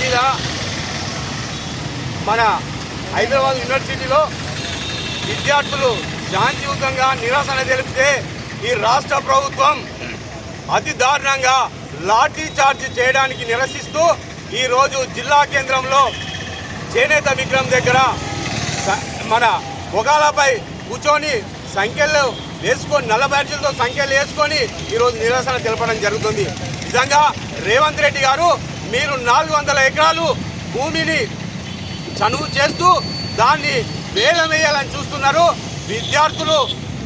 మీద మన హైదరాబాద్ యూనివర్సిటీలో విద్యార్థులు శాంతియుతంగా నిరసన తెలిపితే ఈ రాష్ట్ర ప్రభుత్వం అతి దారుణంగా లాఠీ చార్జ్ చేయడానికి నిరసిస్తూ ఈరోజు జిల్లా కేంద్రంలో చేనేత విగ్రహం దగ్గర మన పొగాలపై కూర్చొని సంఖ్యలు వేసుకొని నల్ల బ్యాడ్జీలతో సంఖ్యలు వేసుకొని ఈరోజు నిరసన తెలపడం జరుగుతుంది. నిజంగా రేవంత్ రెడ్డి గారు మీరు నాలుగు వందల ఎకరాలు భూమిని చనువు చేస్తూ దాన్ని వేలమేయాలని చూస్తున్నారు. విద్యార్థులు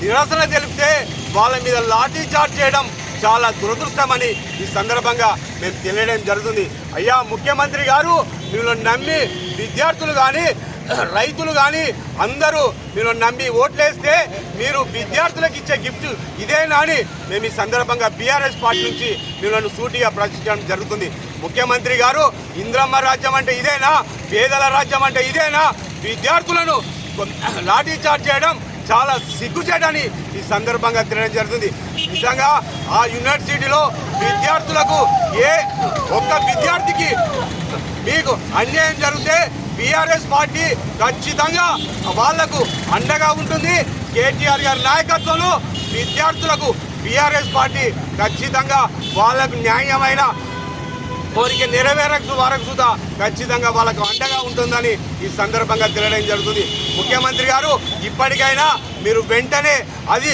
నిరసన తెలిపితే వాళ్ళ మీద లాఠీ చార్జ్ చేయడం చాలా దురదృష్టమని ఈ సందర్భంగా మేము తెలియడం జరుగుతుంది. అయ్యా ముఖ్యమంత్రి గారు మిమ్మల్ని నమ్మి విద్యార్థులు కానీ రైతులు కానీ అందరూ మీరు నమ్మి ఓట్లేస్తే మీరు విద్యార్థులకు ఇచ్చే గిఫ్ట్ ఇదేనా అని మేము ఈ సందర్భంగా బీఆర్ఎస్ పార్టీ నుంచి మిమ్మల్ని సూటిగా ప్రశ్నించడం జరుగుతుంది. ముఖ్యమంత్రి గారు ఇంద్రమ్మ రాజ్యం అంటే ఇదేనా? పేదల రాజ్యం అంటే ఇదేనా? విద్యార్థులను లాఠీ చార్జ్ చేయడం చాలా సిగ్గుచేటని ఈ సందర్భంగా తెలియడం జరుగుతుంది. నిజంగా ఆ యూనివర్సిటీలో విద్యార్థులకు ఏ ఒక్క విద్యార్థికి మీకు అన్యాయం జరిగితే బీఆర్ఎస్ పార్టీ ఖచ్చితంగా వాళ్ళకు అండగా ఉంటుంది. కేటీఆర్ గారి నాయకత్వంలో విద్యార్థులకు బీఆర్ఎస్ పార్టీ ఖచ్చితంగా వాళ్ళకు న్యాయమైన కోరిక నెరవేరకు వరకు సుధా ఖచ్చితంగా వాళ్ళకు అండగా ఉంటుందని ఈ సందర్భంగా తెలియడం జరుగుతుంది. ముఖ్యమంత్రి గారు ఇప్పటికైనా మీరు వెంటనే అది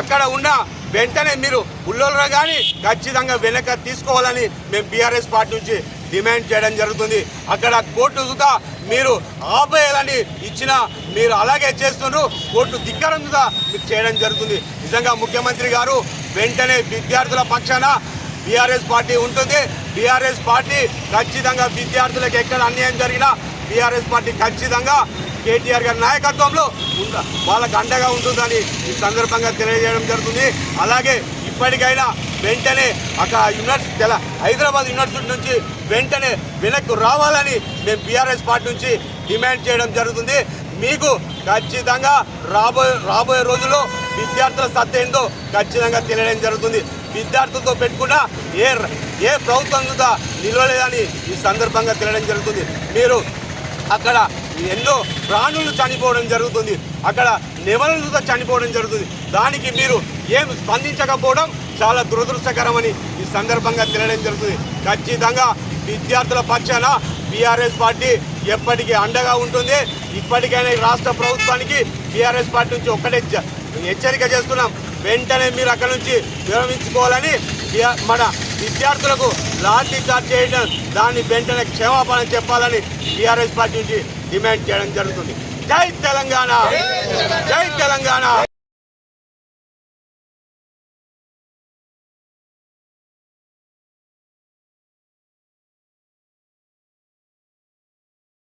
అక్కడ ఉన్న వెంటనే మీరు ఉల్లోలో కానీ ఖచ్చితంగా వెనక తీసుకోవాలని మేము బీఆర్ఎస్ పార్టీ నుంచి డిమాండ్ చేయడం జరుగుతుంది. అక్కడ కోర్టు సుధా మీరు ఆపేయాలని ఇచ్చిన మీరు అలాగే చేస్తున్నారు కోర్టు ధిక్కరం సుధా చేయడం జరుగుతుంది. నిజంగా ముఖ్యమంత్రి గారు వెంటనే విద్యార్థుల పక్షాన బీఆర్ఎస్ పార్టీ ఉంటుంది. బీఆర్ఎస్ పార్టీ ఖచ్చితంగా విద్యార్థులకు ఎక్కడ అన్యాయం జరిగినా బీఆర్ఎస్ పార్టీ ఖచ్చితంగా కేటీఆర్ గారి నాయకత్వంలో ఉండ వాళ్ళకు అండగా ఉంటుందని ఈ సందర్భంగా తెలియజేయడం జరుగుతుంది. అలాగే ఇప్పటికైనా వెంటనే అక్కడ యూనివర్సిటీ తెల- హైదరాబాద్ యూనివర్సిటీ నుంచి వెంటనే వెనక్కు రావాలని మేము బీఆర్ఎస్ పార్టీ నుంచి డిమాండ్ చేయడం జరుగుతుంది. మీకు ఖచ్చితంగా రాబోయే రాబోయే రోజుల్లో విద్యార్థుల సత్త ఏందో ఖచ్చితంగా తెలియడం జరుగుతుంది. విద్యార్థులతో పెట్టుకున్న ఏ ఏ ప్రభుత్వం కూడా నిలవలేదని ఈ సందర్భంగా తెలియడం జరుగుతుంది. మీరు అక్కడ ఎన్నో ప్రాణులు చనిపోవడం జరుగుతుంది. అక్కడ నెమలు చనిపోవడం జరుగుతుంది. దానికి మీరు ఏం స్పందించకపోవడం చాలా దురదృష్టకరమని ఈ సందర్భంగా తెలియడం జరుగుతుంది. ఖచ్చితంగా విద్యార్థుల పక్షాన బీఆర్ఎస్ పార్టీ ఎప్పటికీ అండగా ఉంటుంది. ఇప్పటికైనా రాష్ట్ర ప్రభుత్వానికి టీఆర్ఎస్ పార్టీ నుంచి ఒక్కటే హెచ్చరిక చేస్తున్నాం. వెంటనే మీరు అక్కడ నుంచి విరమించుకోవాలని మన విద్యార్థులకు లాఠీ చార్జ్ చేయడం దాన్ని వెంటనే క్షమాపణ చెప్పాలని టీఆర్ఎస్ పార్టీ నుంచి డిమాండ్ చేయడం జరుగుతుంది. జై తెలంగాణ! జై తెలంగాణ!